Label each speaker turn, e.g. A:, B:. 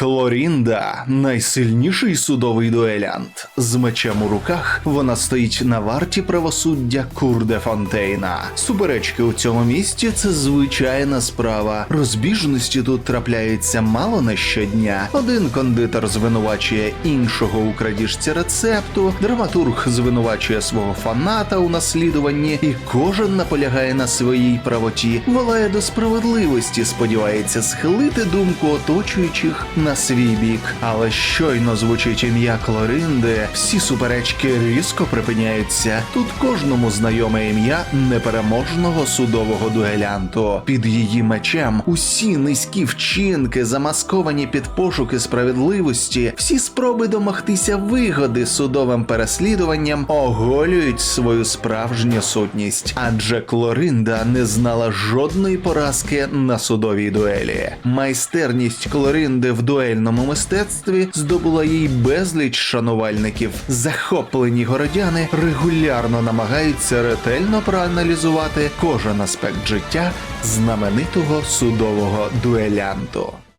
A: Клорінда найсильніший судовий дуелянт. З мечем у руках вона стоїть на варті правосуддя Курде Фонтейна. Суперечки у цьому місті це звичайна справа. Розбіжності тут трапляються мало не щодня. Один кондитер звинувачує іншого у крадіжці рецепту, драматург звинувачує свого фаната у наслідуванні, і кожен наполягає на своїй правоті, волає до справедливості, сподівається схилити думку оточуючих на свій бік. Але щойно звучить ім'я Клоринди, всі суперечки різко припиняються. Тут кожному знайоме ім'я непереможного судового дуелянту. Під її мечем усі низькі вчинки, замасковані під пошуки справедливості, всі спроби домогтися вигоди судовим переслідуванням оголюють свою справжню сутність. Адже Клоринда не знала жодної поразки на судовій дуелі. Майстерність Клоринди в дуельному мистецтві здобула їй безліч шанувальників. Захоплені городяни регулярно намагаються ретельно проаналізувати кожен аспект життя знаменитого судового дуелянту.